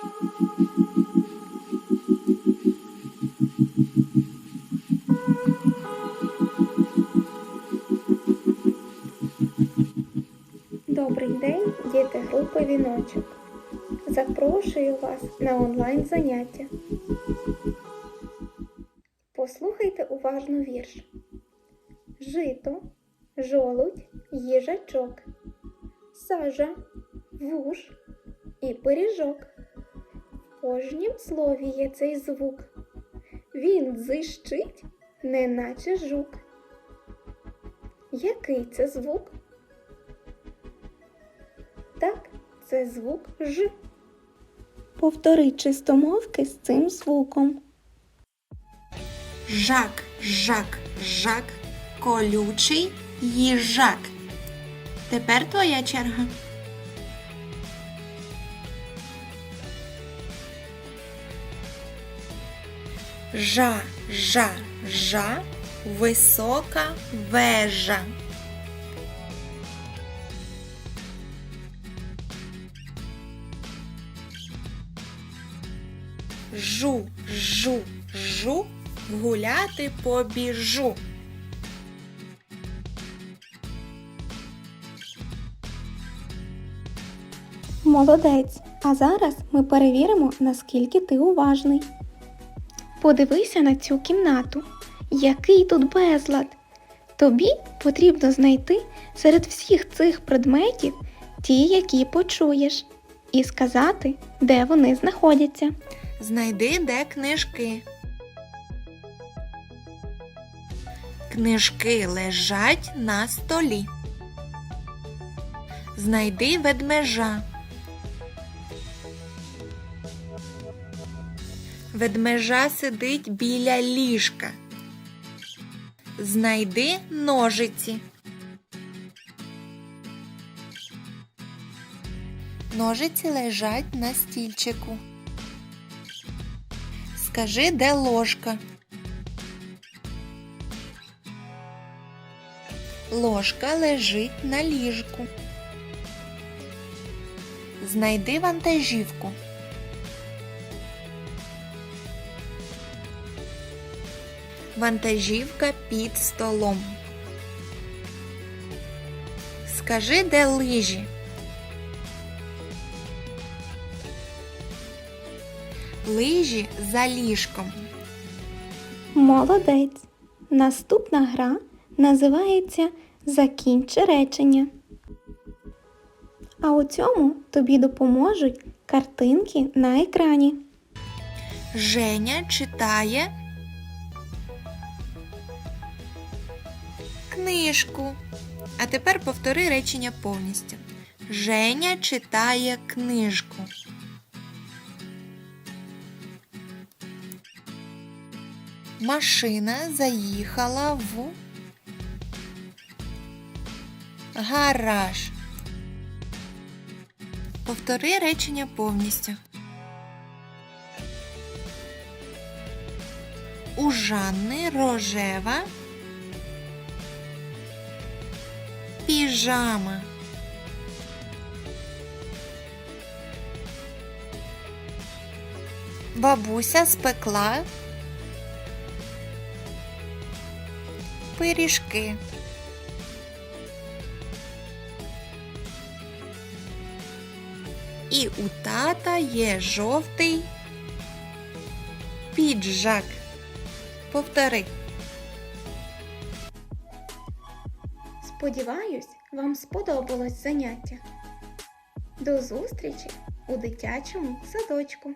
Добрий день, діти групи Віночок. Запрошую вас на онлайн заняття. Послухайте уважно вірш. Жито, жолудь, їжачок, сажа, вуш і пиріжок. Кожнім слові є цей звук. Він дзищить, неначе жук. Який це звук? Так, це звук Ж. Повтори чистомовки з цим звуком. Жак, жак, жак, колючий їжак. Тепер твоя черга. Жа, жа, жа, висока вежа. Жу, жу, жу, гуляти побіжу. Молодець. А зараз ми перевіримо, наскільки ти уважний. Подивися на цю кімнату. Який тут безлад. Тобі потрібно знайти серед всіх цих предметів ті, які почуєш, і сказати, де вони знаходяться. Знайди, де книжки. Книжки лежать на столі. Знайди ведмежа. Ведмежа сидить біля ліжка. Знайди ножиці. Ножиці лежать на стільчику. Скажи, де ложка? Ложка лежить на ліжку. Знайди вантажівку. Вантажівка під столом. Скажи, де лижі? Лижі за ліжком. Молодець. Наступна гра називається Закінчи речення. А у цьому тобі допоможуть картинки на екрані. Женя читає книжку. А тепер повтори речення повністю. Женя читає книжку. Машина заїхала в гараж. Повтори речення повністю. У Жанни рожева піжама. Бабуся спекла пиріжки. І у тата є жовтий піджак. Повтори. Сподіваюсь, вам сподобалось заняття. До зустрічі у дитячому садочку.